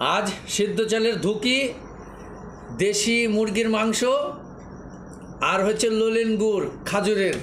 আজ সিদ্ধ চালের ধুকি দেশি মুরগির মাংস আর হচ্ছে লোলেন গুড় খাজুরের।